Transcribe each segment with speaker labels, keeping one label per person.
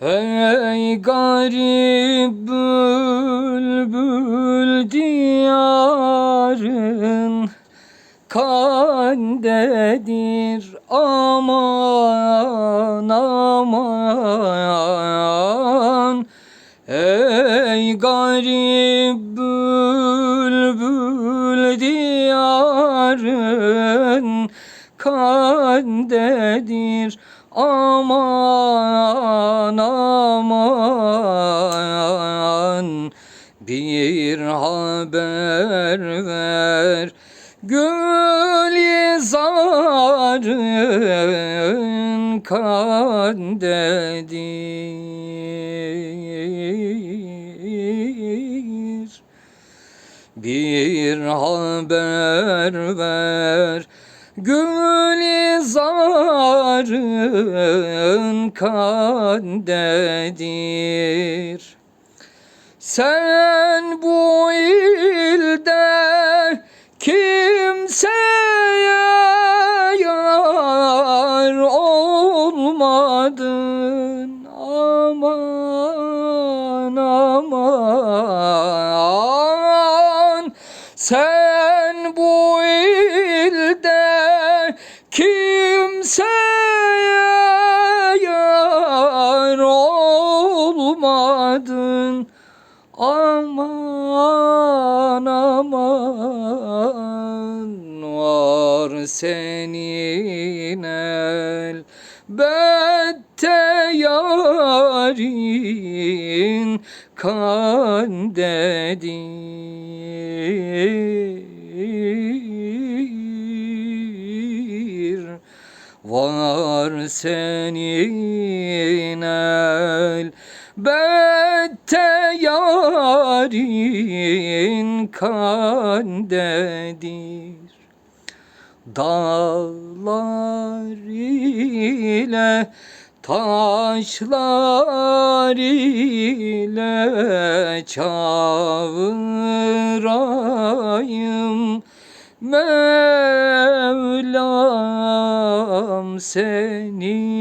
Speaker 1: Ey garip bülbül diyarın Kandedir aman aman ver Gülizarın kandedir Bir haber ver Gülizarın kandedir Sen senin elbette yarin kandedir Var senin elbette yarin kandedir Dağlar ile taşlar ile çağırayım. Mevlam seni.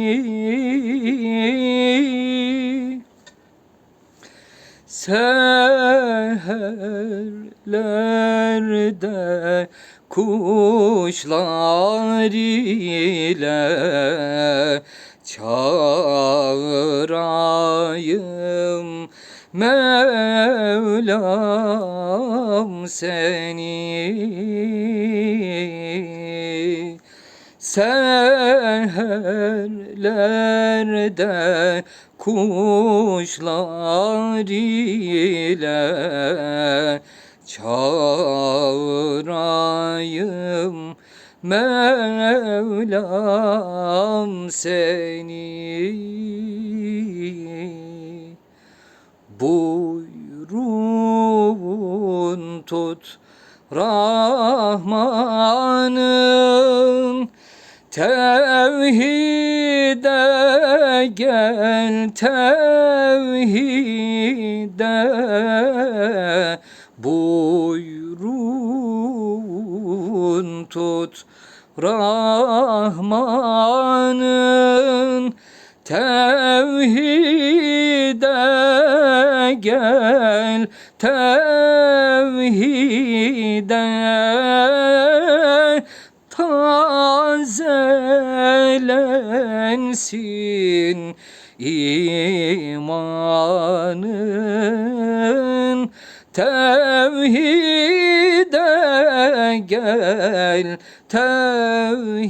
Speaker 1: Seherlerde kuşlar ile çağırayım. Mevlam seni. Seherlerde kuşlar ile çağırayım Mevlam seni. Buyrun tut Rahman'ın Tevhide gel tevhide Buyrun tut Rahman'ın. Tevhide gel tevhide tazelensin imanın. Tevhide gel tevhide.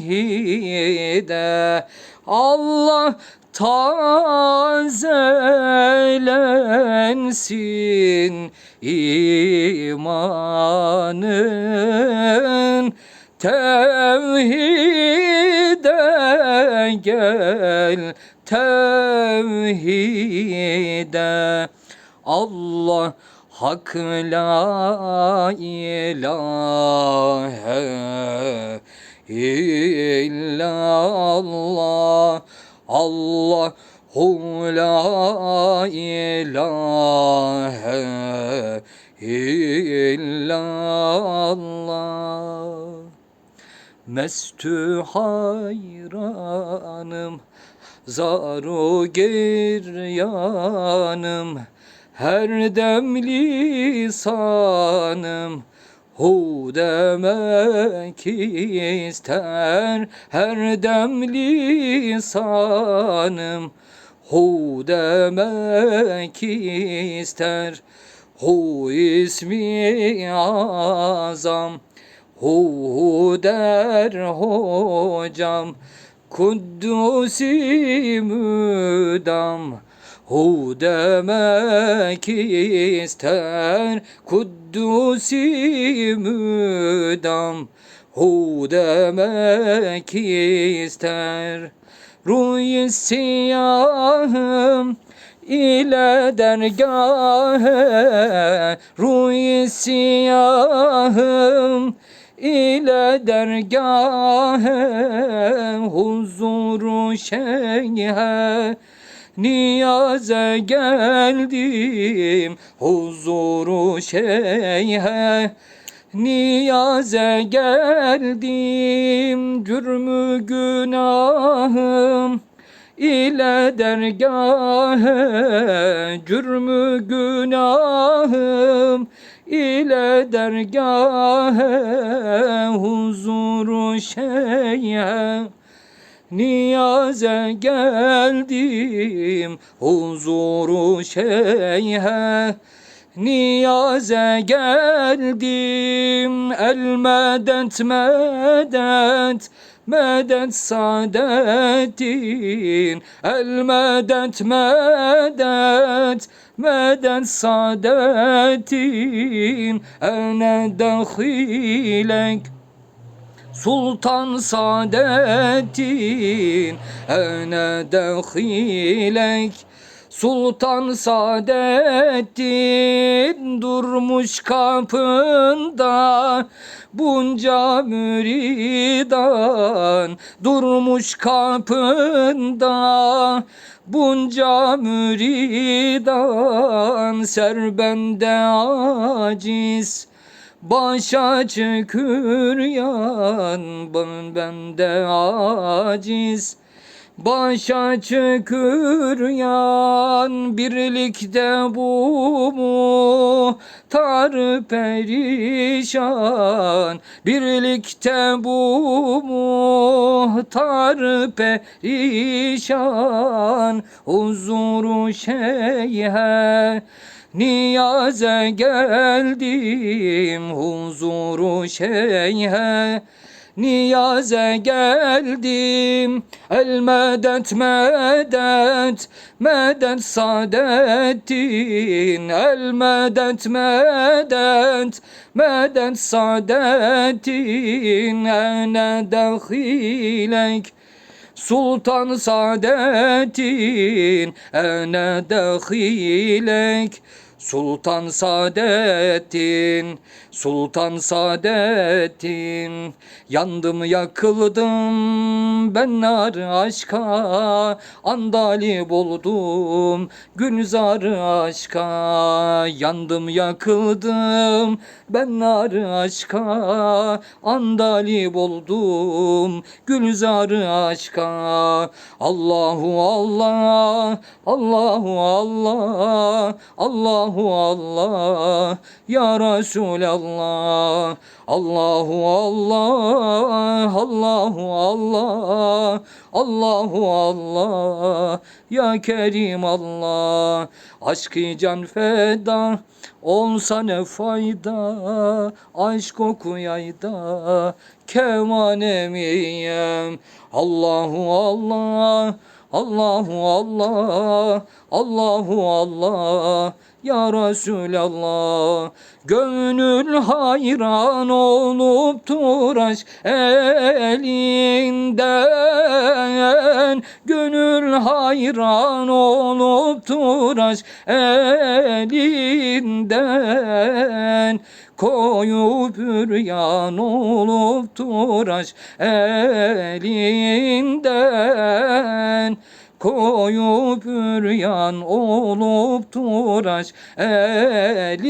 Speaker 1: Allah tazelensin imanın. Tevhide gel tevhide. Allah hak la ilahe illallah. Allahu la ilahe illallah. Mestü hayranım zaru giryanım her dem lisanım Hu demek ister. Her dem lisanım Hu demek ister. Hu ismi azam Hu der hocam. Kuddusi müdam Hu demek ister Kuddusi müdam. Hu demek ister Rüy siyahım ile dergahe Rüy siyahım ile dergahe Huzuru şeyhe Niyaze geldim huzuru şeyhe. Niyaze geldim cürmü günahım ile dergahe cürmü günahım ile dergahe huzuru şeyhe Niyaze geldim huzuru şeyhe Niyaze geldim el medet medet Medet saadetin el medet medet Medet saadetin ene dahilek Sultan Saadettin ene dahilek Sultan Saadettin durmuş kapında bunca müridan durmuş kapında. Bunca müridan serbende aciz Başa çökür yan ben bende aciz. Başa çökür yan birlikte bu mu? Tar perişan birlikte bu mu? Tar perişan huzuru şeyhe Niyaze geldim huzuru şeyhe. Niyaze geldim el medet medet Medet saadettin. El medet medet Medet saadettin. Ene dahilek Sultan Saadettin. Ene dahilek Sultan Saadettin Sultan Saadettin. Yandım yakıldım ben nar aşka. Andali buldum Gülzar aşka. Yandım yakıldım ben nar aşka. Andali buldum Gülzar aşka. Allahu Allah Allahu Allah Allahu Allah Ya Resulallah. Allahu Allah Allahu Allah Allahu Allah Ya Kerim Allah. Aşkı can feda Olsa ne fayda Aşk okuyayda Keman emiyem. Allahu Allah Allahu Allah Allahu Allah ya Resulallah. Gönül hayran olup turaş elinden. Gönül hayran olup turaş elinden Koyup üryan olup turaş elinden Koyup üryan olup turaş elinden.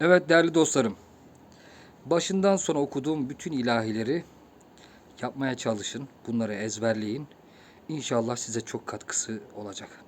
Speaker 1: Evet değerli dostlarım. Başından sona okuduğum bütün ilahileri yapmaya çalışın. Bunları ezberleyin. İnşallah size çok katkısı olacak.